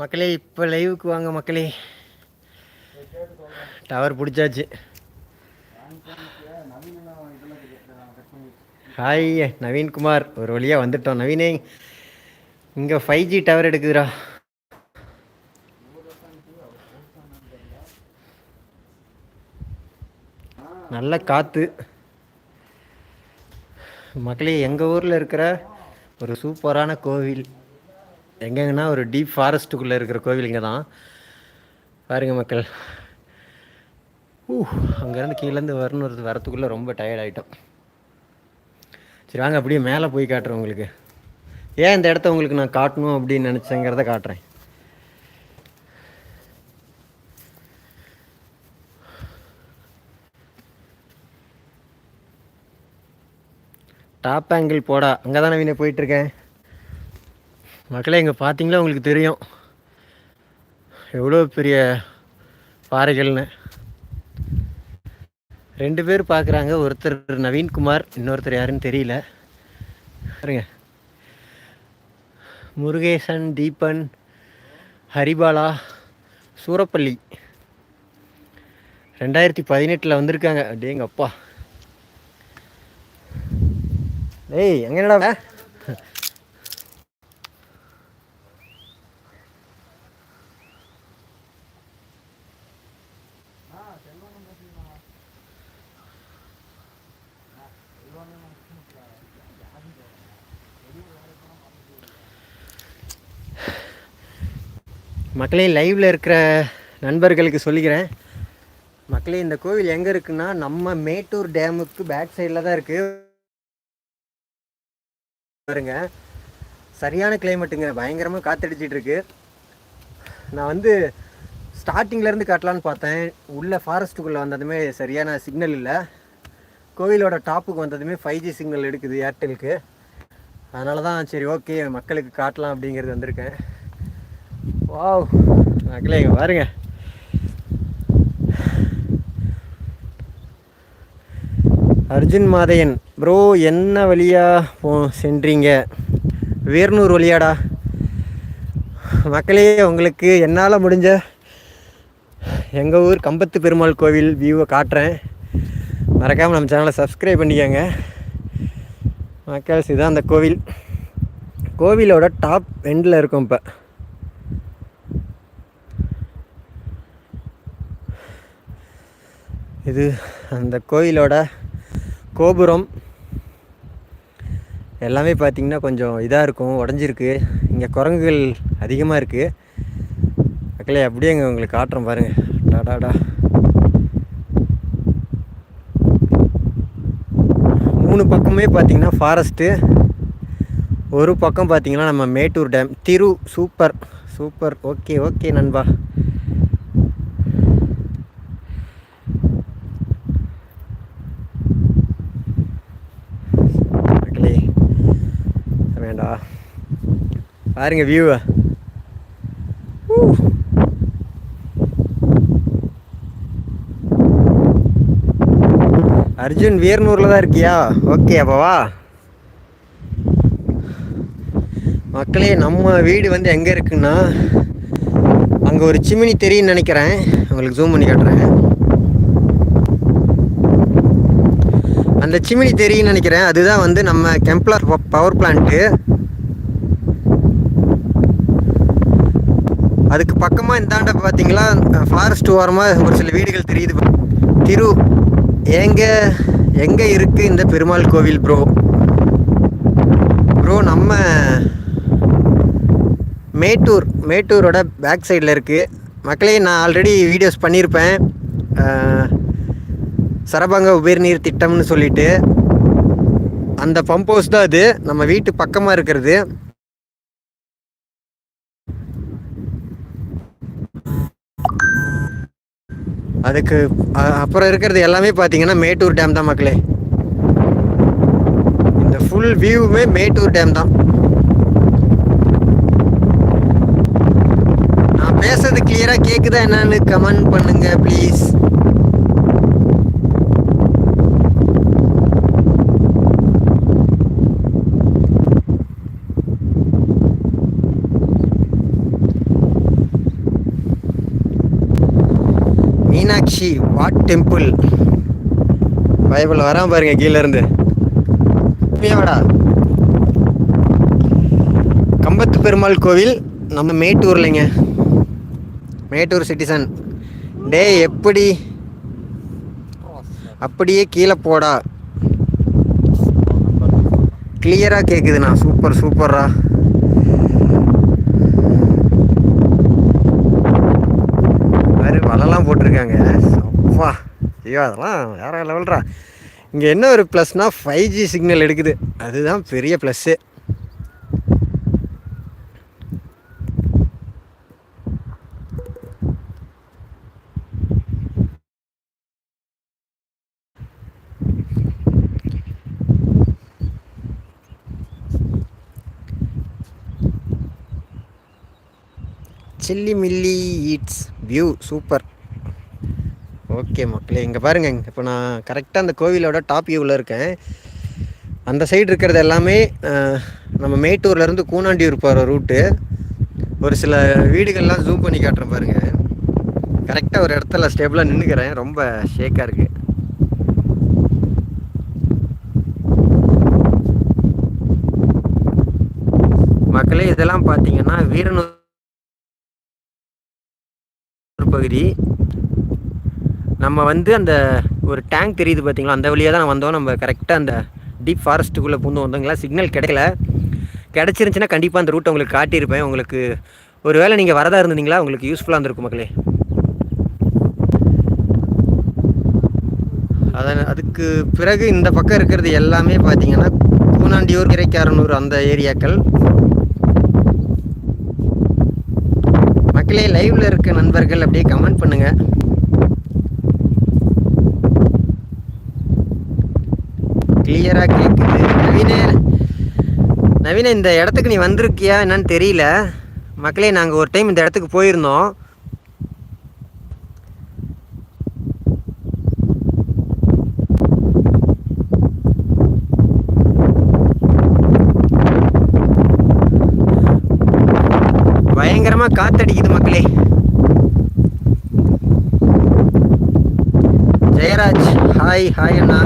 மக்களே இப்போ லைவுக்கு வாங்க மக்களே. டவர் பிடிச்சாச்சு. ஹாய் நவீன்குமார் ஒரு வழியாக வந்துட்டோம். நவீனே இங்கே ஃபைவ் ஜி டவர் எடுக்குதுடா. நல்ல காற்று மக்களே எங்கள் ஊரில் இருக்கிற ஒரு சூப்பரான கோவில். எங்கெங்கன்னா ஒரு டீப் ஃபாரஸ்ட்டுக்குள்ளே இருக்கிற கோவில் இங்கே தான் பாருங்கள் மக்கள். ஊ அங்கேருந்து கீழேருந்து வரணும் வரத்துக்குள்ளே ரொம்ப டயர்ட் ஆகிட்டோம் சரி வாங்க அப்படியே மேலே போய் காட்டுறேன் உங்களுக்கு. ஏன் இந்த இடத்த உங்களுக்கு நான் காட்டணும் அப்படின்னு நினச்சேங்கிறத காட்டுறேன். டாப் ஆங்கிள் போடா. அங்கே தானே நவீன போயிட்டுருக்கேன் மக்களே இங்கே பார்த்தீங்களா உங்களுக்கு தெரியும். எவ்வளோ பெரிய பாறைகள்னு. ரெண்டு பேர் பார்க்குறாங்க ஒருத்தர் நவீன்குமார் இன்னொருத்தர் யாருன்னு தெரியல. பாருங்க. முருகேசன் தீபன் ஹரிபாலா சூரப்பள்ளி. ரெண்டாயிரத்தி பதினெட்டில் வந்திருக்காங்க. அப்படியேங்க அப்பா டேய் எங்கே என்னடா மக்களே லைவில் இருக்கிற நண்பர்களுக்கு சொல்லிக்கிறேன். மக்களே இந்த கோவில் எங்கே இருக்குன்னா நம்ம மேட்டூர் டேமுக்கு பேக் சைடில் தான் இருக்குது பாருங்க. சரியான கிளைமேட்டுங்க பயங்கரமாக காத்தடிச்சிட்டு இருக்கு. நான் வந்து ஸ்டார்டிங்லேருந்து காட்டலான்னு பார்த்தேன். உள்ள ஃபாரஸ்ட்டுக்குள்ளே வந்ததுமே சரியான சிக்னல் இல்லை. கோவிலோட டாப்புக்கு வந்ததுமே ஃபைவ் ஜி சிக்னல் எடுக்குது ஏர்டெலுக்கு அதனால தான் சரி ஓகே மக்களுக்கு காட்டலாம் அப்படிங்கிறது வந்திருக்கேன். வாவ். மக்களே இங்கே பாருங்க. அர்ஜுன் மாதையன் ப்ரோ என்ன வழியா போ சென்றீங்க? வேர்னூர் வழியாடா. மக்களே உங்களுக்கு என்னால் முடிஞ்ச எங்கள் ஊர் கம்பத்து பெருமாள் கோவில் வியூவை காட்டுறேன். மறக்காமல் நம்ம சேனலை சப்ஸ்கிரைப் பண்ணிக்கோங்க. மக்கள்ஸ் இதுதான் அந்த கோவில். கோவிலோட டாப் எண்டில் இருக்கும் இப்போ. இது அந்த கோயிலோட கோபுரம். எல்லாமே பார்த்திங்கன்னா கொஞ்சம் இதாக இருக்கும் உடஞ்சிருக்கு. இங்கே குரங்குகள் அதிகமாக இருக்குது மக்களே அப்படியே அங்கே உங்களுக்கு காட்டுறோம் பாருங்கள் டாடாடா மூணு பக்கமே பார்த்தீங்கன்னா ஃபாரஸ்ட்டு ஒரு பக்கம் பார்த்திங்கன்னா நம்ம மேட்டூர் டேம் திரு சூப்பர். சூப்பர். ஓகே ஓகே நண்பா மக்களே வேண்டா பாருங்க வியூவை அர்ஜுன் வீரனூரில் தான் இருக்கியா? ஓகே அப்போ வா. மக்களே நம்ம வீடு வந்து எங்கே இருக்குன்னா அங்கே ஒரு சிமினி தெரியும்னு நினைக்கிறேன். உங்களுக்கு ஜூம் பண்ணி காட்டுறேன். அந்த சிமினி தெரியும்னு நினைக்கிறேன். அதுதான் வந்து நம்ம கெம்ப்ளார் பவர் பிளான்ட்டு அதுக்கு பக்கமாக இந்தாண்ட பார்த்தீங்களா ஃபாரஸ்ட் ஓரமாக ஒரு சில வீடுகள் தெரியுது. திரு எங்கே எங்கே இருக்குது இந்த பெருமாள் கோவில் ப்ரோ ப்ரோ நம்ம மேட்டூர் மேட்டூரோட பேக் சைடில் இருக்குது மக்களே நான் ஆல்ரெடி வீடியோஸ் பண்ணியிருப்பேன் சரபங்க உபரிநீர் திட்டம்னு சொல்லிட்டு. அந்த பம்ப் ஹவுஸ் தான் அது. நம்ம வீட்டு பக்கமாக இருக்கிறது. அதுக்கு அப்புறம் இருக்கிறது எல்லாமே பார்த்தீங்கன்னா மேட்டூர் டேம் தான் மக்களே. இந்த ஃபுல் வியூவுமே மேட்டூர் டேம் தான். நான் பேசுறது கிளியராக கேட்குதா என்னன்னு கமெண்ட் பண்ணுங்க please Meenakshi what temple bible வராம பாருங்க கீழேருந்து. வேடா கம்பத்து பெருமாள் கோவில் நம்ம மேட்டூர்லைங்க. மேட்டூர் சிட்டிசன் டே எப்படி? அப்படியே கீழே போடா. கிளியராக கேட்குதுண்ணா சூப்பர் சூப்பர்ரா மாதிரி போட்டிருக்காங்க. அப்பா ஐயோ அதெல்லாம் வேற லெவல்ரா. இங்கே என்ன ஒரு ப்ளஸ்னால் ஃபைவ் ஜி சிக்னல் எடுக்குது. அதுதான் பெரிய plus chilli milli eats view super okay மக்களே இங்கே பாருங்கள் இப்போ நான் கரெக்டாக அந்த கோவிலோட டாப் வியூவில் இருக்கேன். அந்த சைடு இருக்கிறது எல்லாமே நம்ம மேட்டூர்லேருந்து கூனாண்டியூர் போகிற ரூட்டு ஒரு சில வீடுகள்லாம் ஜூம் பண்ணி காட்டுறேன் பாருங்கள் கரெக்டாக ஒரு இடத்துல ஸ்டேபிளாக நின்றுக்கிறேன் ரொம்ப ஷேக்காக இருக்குது மக்களே இதெல்லாம் பார்த்தீங்கன்னா வீரனூர் பகுதி. நம்ம வந்து அந்த ஒரு டேங்க் தெரியுது பார்த்தீங்களா? அந்த வழியாக தான் வந்தோம். நம்ம கரெக்டாக அந்த டீப் ஃபாரஸ்ட்டுக்குள்ளே பூந்து வந்தோங்களா? சிக்னல் கிடைக்கல. கிடச்சிருந்துச்சின்னா கண்டிப்பாக அந்த ரூட்டை உங்களுக்கு காட்டியிருப்பேன். உங்களுக்கு ஒரு வேளை நீங்கள் வரதா இருந்தீங்களா? உங்களுக்கு யூஸ்ஃபுல்லாக இருந்திருக்கும் மக்களே. அதான் அதுக்கு பிறகு இந்த பக்கம் இருக்கிறது எல்லாமே பார்த்தீங்கன்னா கூனாண்டியூர் இறைக்காரனூர் அந்த ஏரியாக்கள். மக்களே லைவ்ல இருக்க நண்பர்கள் அப்படியே கமெண்ட் பண்ணுங்கள் கிளியராக கேட்குது நவீன நவீன இந்த இடத்துக்கு நீ வந்திருக்கியா என்னன்னு தெரியல. மக்களே நாங்கள் ஒரு டைம் இந்த இடத்துக்கு போயிருந்தோம். பயங்கரமா காத்தடிக்குது மக்களே. ஜெயராஜ் ஹாய் ஹாய் அண்ணா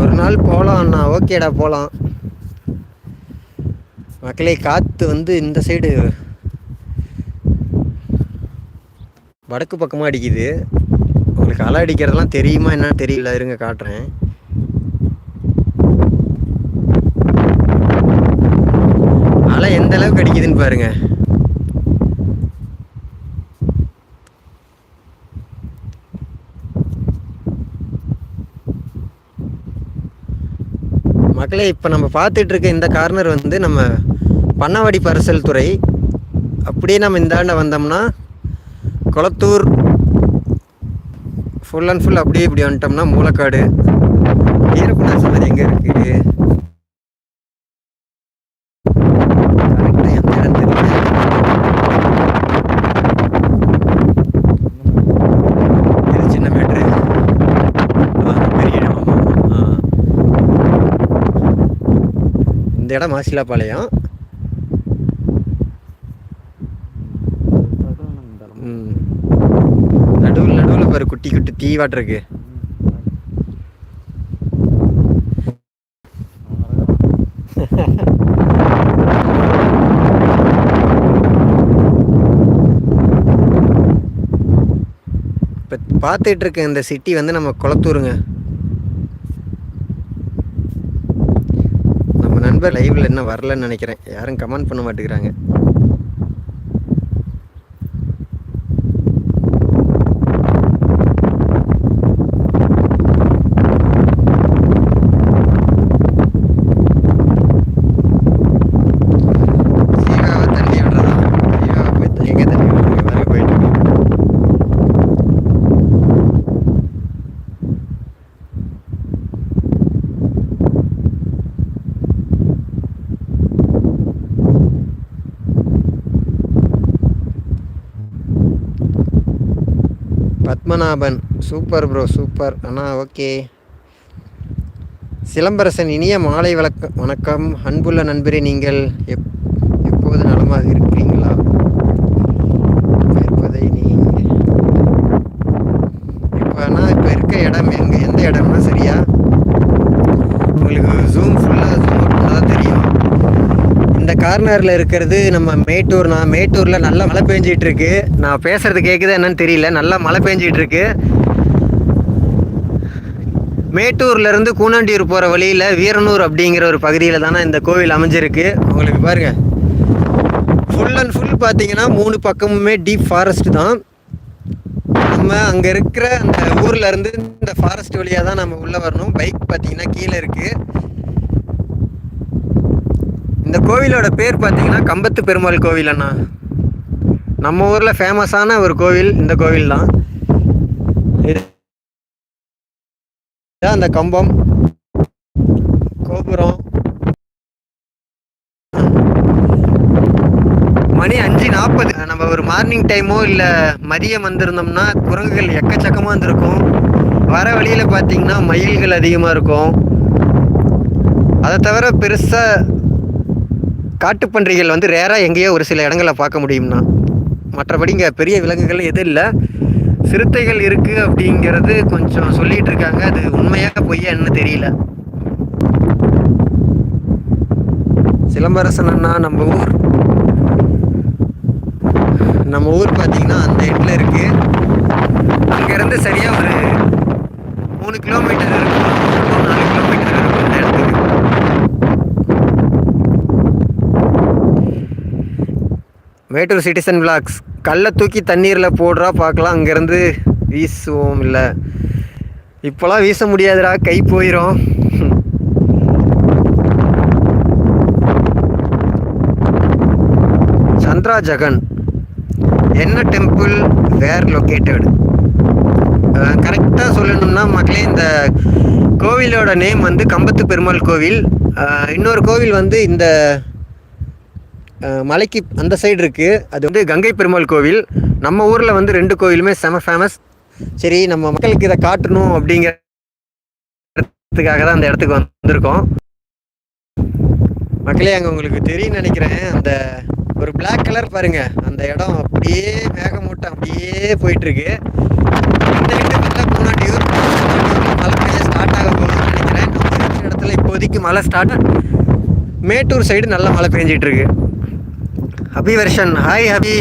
ஒரு நாள் போகலாம் அண்ணா ஓகேடா போகலாம் மக்களே காற்று வந்து இந்த சைடு வடக்கு பக்கமாக அடிக்குது. உங்களுக்கு அலை அடிக்கிறதெல்லாம் தெரியுமா என்னன்னு தெரியல. இருங்க காட்டுறேன். அலை எந்த அளவுக்கு அடிக்குதுன்னு பாருங்கள் மக்களே இப்போ நம்ம பார்த்துட்டு இருக்க இந்த கார்னர் வந்து நம்ம பண்ணவாடி பரிசல் துறை. அப்படியே நம்ம இந்தாண்ட வந்தோம்னா குளத்தூர் ஃபுல் அண்ட் ஃபுல் அப்படியே இப்படி வந்துட்டோம்னா மூலக்காடு. வீரப்பனா சன்னதி எங்கே இருக்குது கரெக்டாக எந்த இடம் தெரியல இது சின்ன மேட்ரு பெரிய இடம் ஆமா, ஆமா. ஆ. இந்த இடம் மாசிலாப்பாளையம் ம். நடுவில் நடுவில் பாரு குட்டி குட்டி தீ இருக்கு இப்போ பார்த்துட்டு இருக்க இந்த சிட்டி வந்து நம்ம குளத்தூருங்க நம்ம நண்பர் லைவில் என்ன வரலன்னு நினைக்கிறேன். யாரும் கமெண்ட் பண்ண மாட்டேங்கிறாங்க. பத்மநாபன். Super bro super. அண்ணா ஓகே. சிலம்பரசன் இனிய மாலை வழக்கம் வணக்கம். அன்புள்ள நண்பரே நீங்கள் எப் எப்போது நலமாக இருக்கிறீங்க இருப்பதை நீங்கள் இப்போனா இப்போ இருக்க இடம் எங்கே எந்த இடம்னா சரியா உங்களுக்கு ஜூம் ஃபுல்லாக ஜூம் அவுட் பண்ணால் தான் தெரியும் இந்த கார்னரில் இருக்கிறது நம்ம மேட்டூர் நான் மேட்டூரில் நல்லா மழை பெஞ்சிட்டு இருக்கு நான் பேசுறது கேட்குதா என்னன்னு தெரியல. நல்லா மழை பெஞ்சிட்டு இருக்கு மேட்டூர்லேருந்து கூனாண்டியூர் போகிற வழியில் வீரனூர் அப்படிங்கிற ஒரு பகுதியில் தானே இந்த கோவில் அமைஞ்சிருக்கு. உங்களுக்கு பாருங்கள் ஃபுல் அண்ட் ஃபுல் பார்த்தீங்கன்னா மூணு பக்கமுமே டீப் ஃபாரஸ்ட் தான். நம்ம அங்கே இருக்கிற அந்த ஊர்லேருந்து இந்த ஃபாரஸ்ட் வழியாக தான் நம்ம உள்ளே வரணும். பைக் பார்த்தீங்கன்னா கீழே இருக்குது கோவிலோட பேர் பார்த்தீங்கன்னா கம்பத்து பெருமாள் கோவில் அண்ணா. நம்ம ஊரில் ஃபேமஸான ஒரு கோவில் இந்த கோவில் தான். அந்த கம்பம். கோபுரம். மணி அஞ்சு நாற்பது நம்ம ஒரு மார்னிங் டைமோ இல்லை மதியம் வந்திருந்தோம்னா குரங்குகள் எக்கச்சக்கமாக இருந்திருக்கும் வர வழியில் பார்த்தீங்கன்னா மயில்கள் அதிகமாக இருக்கும். அதை தவிர பெருசாக காட்டுப்பன்றிகள் வந்து ரேராக எங்கேயோ ஒரு சில இடங்களை பார்க்க முடியும்னா. மற்றபடி இங்கே பெரிய விலங்குகள் எதுவும் இல்லை. சிறுத்தைகள் இருக்குது அப்படிங்கிறது கொஞ்சம் சொல்லிகிட்டு இருக்காங்க. அது உண்மையாக பொய்யா என்ன தெரியல. சிலம்பரசன் அண்ணா நம்ம ஊர். நம்ம ஊர் பார்த்தீங்கன்னா அந்த இடத்துல இருக்குது அங்கேருந்து சரியாக ஒரு மூணு கிலோமீட்டர் இருக்கும். மூணு, நாலு கிலோமீட்டர் இருக்கும் அந்த இடத்துக்கு. மேட்டூர் சிட்டிசன் விளாக்ஸ் கல்லை தூக்கி தண்ணீரில் போடுறா பார்க்கலாம். அங்கேருந்து வீசுவோம் இல்லை. இப்போலாம் வீச முடியாதுடா. கை போயிடும் சந்திரா ஜெகன். என்ன டெம்பிள் வேர் லொக்கேட்டட் கரெக்டாக சொல்லணும்னா மக்களே இந்த கோவிலோட நேம் வந்து கம்பத்து பெருமாள் கோவில். இன்னொரு கோவில் வந்து இந்த மலைக்கு அந்த சைடு இருக்குது அது வந்து கங்கை பெருமாள் கோவில். நம்ம ஊரில் வந்து ரெண்டு கோவிலுமே செம ஃபேமஸ் சரி நம்ம மக்களுக்கு இதை காட்டணும் அப்படிங்கிறதுக்காக தான் அந்த இடத்துக்கு வந்திருக்கோம். மக்களே அங்கே உங்களுக்கு தெரியும் நினைக்கிறேன். அந்த ஒரு பிளாக் கலர் பாருங்க. அந்த இடம் அப்படியே மேகமூட்டம் அப்படியே போயிட்டுருக்கு. இந்த இடத்துல பூனாட்டியூர் மழை பெய்ய ஸ்டார்ட் ஆக போகுதுன்னு நினைக்கிறேன். இடத்துல இப்போதைக்கு மழை ஸ்டார்ட் மேட்டூர் சைடு நல்லா மழை பெஞ்சிட்டு இருக்கு hubby version hi hubby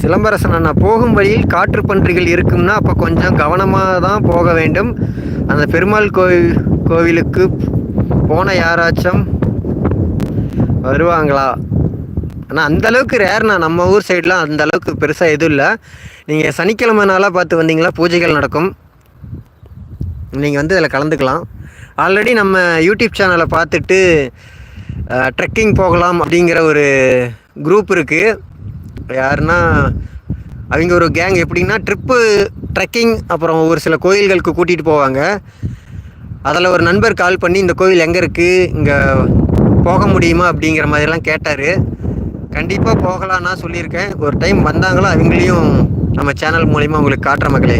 Silambarasan அண்ணா போகும் வழியில் காற்று பன்றிகள் இருக்கும்னா அப்போ கொஞ்சம் கவனமாக தான் போக வேண்டும். அந்த பெருமாள் கோவில் கோவிலுக்கு போன யாராச்சும் வருவாங்களா? ஆனால் அந்த அளவுக்கு ரேர்ண்ணா நம்ம ஊர் சைட்லாம் அந்த அளவுக்கு பெருசாக எதுவும் இல்லை. நீங்கள் சனிக்கிழமை நாளாக பார்த்து வந்தீங்களா பூஜைகள் நடக்கும். நீங்கள் வந்து இதில் கலந்துக்கலாம். ஆல்ரெடி நம்ம யூடியூப் சேனலை பார்த்துட்டு ட்ரெக்கிங் போகலாம் அப்படிங்கிற ஒரு குரூப் இருக்குது யாருன்னா அவங்க ஒரு கேங் எப்படின்னா ட்ரிப்பு ட்ரெக்கிங் அப்புறம் ஒரு சில கோயில்களுக்கு கூட்டிகிட்டு போவாங்க. அதில் ஒரு நண்பர் கால் பண்ணி இந்த கோவில் எங்கே இருக்குது இங்கே போக முடியுமா? அப்படிங்கிற மாதிரிலாம் கேட்டார். கண்டிப்பாக போகலாம் நான் சொல்லியிருக்கேன். ஒரு டைம் வந்தாங்களோ அவங்களையும் நம்ம சேனல் மூலிமா உங்களுக்கு காட்டுற மக்களே.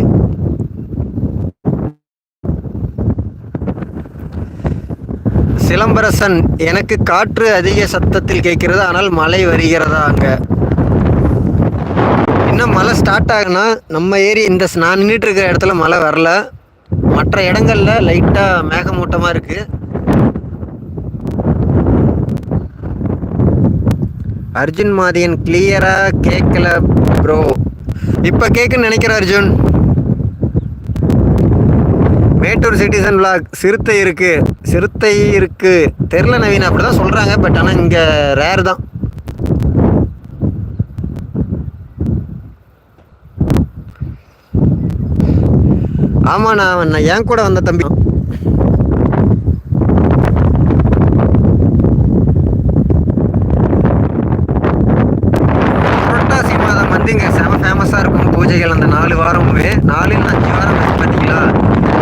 சிலம்பரசன் எனக்கு காற்று அதிக சத்தத்தில் கேட்கிறது ஆனால் மழை வருகிறதா? அங்கே. இன்னும் மழை ஸ்டார்ட் ஆகுனா நம்ம ஏரி இந்த நான் நின்றுட்டு இருக்கிற இடத்துல மழை வரல. மற்ற இடங்கள்ல லைட்டாக மேகமூட்டமாக இருக்குது அர்ஜுன் மாதியன் கிளியரா கேட்கல ப்ரோ இப்போ கேட்குன்னு நினைக்கிறேன் அர்ஜுன்? மேட்டூர் சிட்டிசன் பிளாக் சிறுத்தை இருக்கு. சிறுத்தை இருக்கு. தெரில நவீன் அப்படி தான் சொல்கிறாங்க பட் ஆனால் இங்கே ரேர் தான். ஆமாண்ணா நான் நான் என் கூட வந்த தம்பி. ஃபேமஸாக இருக்கும் பூஜைகள் அந்த நாலு வாரமுமே. நாலுன்னு அஞ்சு வாரம் பார்த்தீங்களா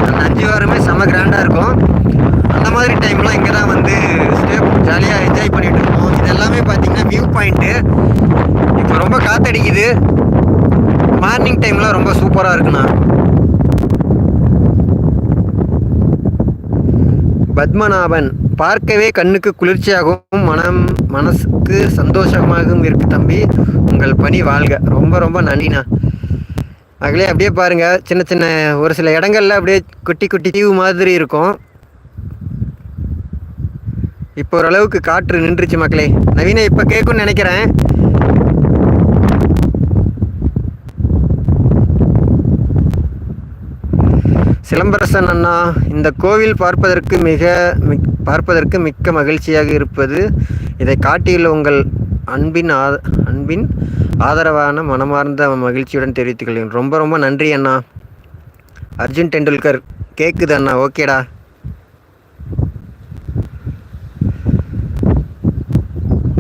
அந்த அஞ்சு வாரமே செம கிராண்டாக இருக்கும். அந்த மாதிரி டைம்லாம் இங்கே தான் வந்து ஸ்டே ஜாலியாக என்ஜாய் பண்ணிகிட்டு இருக்கோம் இது எல்லாமே பார்த்தீங்கன்னா வியூ பாயிண்ட்டு இப்போ ரொம்ப காற்றடிக்குது மார்னிங் டைம்லாம் ரொம்ப சூப்பராக இருக்குண்ணா பத்மநாபன் பார்க்கவே கண்ணுக்கு குளிர்ச்சியாகவும் மனம் மனசுக்கு சந்தோஷமாகவும் இருக்கு தம்பி. உங்கள் பணி வாழ்க. ரொம்ப ரொம்ப நன்றிண்ணா. மகளே அப்படியே பாருங்கள் சின்ன சின்ன ஒரு சில இடங்கள்ல அப்படியே குட்டி குட்டி தீவு மாதிரி இருக்கும். இப்போ ஓரளவுக்கு காற்று நின்றுச்சு மக்களே நவீன இப்போ கேட்கும்னு நினைக்கிறேன். சிலம்பரசன் அண்ணா இந்த கோவில் பார்ப்பதற்கு மிக மிக் பார்ப்பதற்கு மிக்க மகிழ்ச்சியாக இருப்பது இதை காட்டியுள்ள உங்கள் அன்பின் ஆ அன்பின் ஆதரவான மனமார்ந்த மகிழ்ச்சியுடன் தெரிவித்துக் கொள்கிறேன். ரொம்ப ரொம்ப நன்றி அண்ணா. அர்ஜுன் டெண்டுல்கர் கேட்குது அண்ணா ஓகேடா.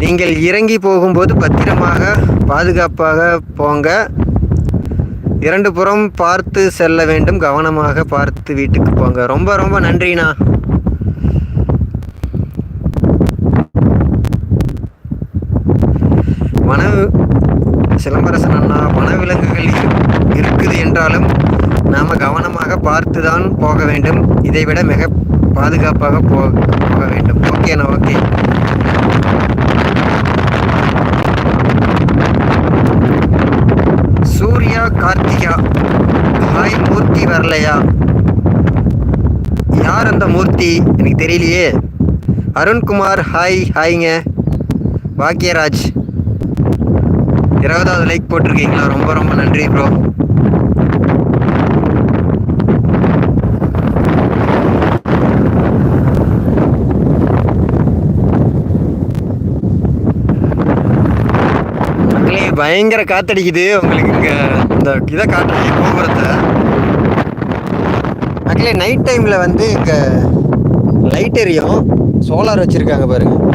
நீங்கள் இறங்கி போகும்போது பத்திரமாக பாதுகாப்பாக போங்க. இரண்டு புறம் பார்த்து செல்ல வேண்டும் கவனமாக பார்த்து வீட்டுக்கு போங்க. ரொம்ப ரொம்ப நன்றிண்ணா. வன சிலம்பரசன் அண்ணா வனவிலங்குகள் இரு- இருக்குது என்றாலும் நாம் கவனமாக பார்த்து தான் போக வேண்டும். இதைவிட மிக பாதுகாப்பாக போ போக வேண்டும். ஓகேண்ணா ஓகே சூர்யா கார்த்திகா ஹாய் மூர்த்தி வரலையா? யார் அந்த மூர்த்தி? எனக்கு தெரியலையே. அருண்குமார் ஹாய் ஹாய்ங்க. பாக்கியராஜ் இருபதாவது லைக் போட்டிருக்கீங்களா? ரொம்ப ரொம்ப நன்றி ப்ரோ பயங்கர காத்தடிக்குது. உங்களுக்கு இங்கே இந்த இதை காட்டுறீங்க கோபுரத்தை. மக்களே நைட் டைமில் வந்து இங்கே லைட் எரியும். சோலார் வச்சுருக்காங்க பாருங்கள்